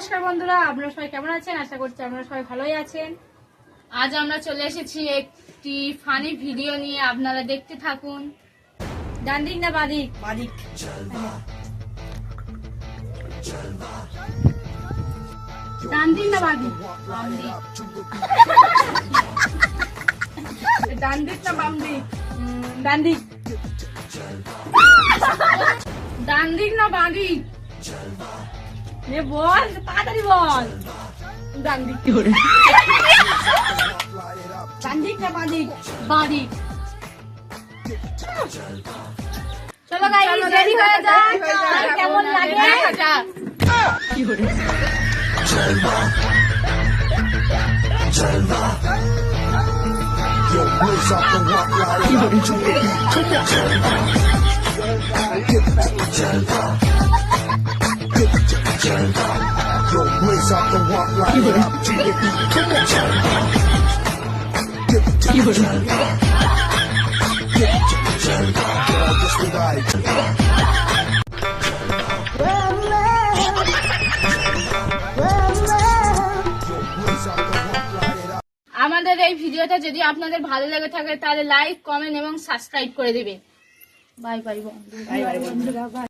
নমস্কার বন্ধুরা আপনারা সবাই কেমন আছেন? আশা করছি আপনারা সবাই ভালোই আছেন। আজ আমরা চলে এসেছি একটি ফানি ভিডিও নিয়ে আপনারা দেখতে থাকুন। ডান দিক না বাদিক বাদিক ডান দিক না বাদিক ডান দিক না বাম দিক? উম, ডান দিক। ডান দিক না বাদিক বল তাড়াতাড়ি বল। ডান দিক। ডান দিক না বাদিক বাদিক চলো গাইস রেডি হয়ে যাক। ready হয়ে যাক। আর কেমন লাগে? Yo, blaze up the rock light up the beat. Come on. Yo, blaze up the rock light up to the. Come on. Give it to me. Give it to. Girl, this what I do. Yo, the rock আমাদের এই ভিডিওটা যদি আপনাদের ভালো লেগে থাকে তাহলে like comment এবং সাবস্ক্রাইব করে দিবেন বাই বাই বন্ধু বাই বন্ধুরা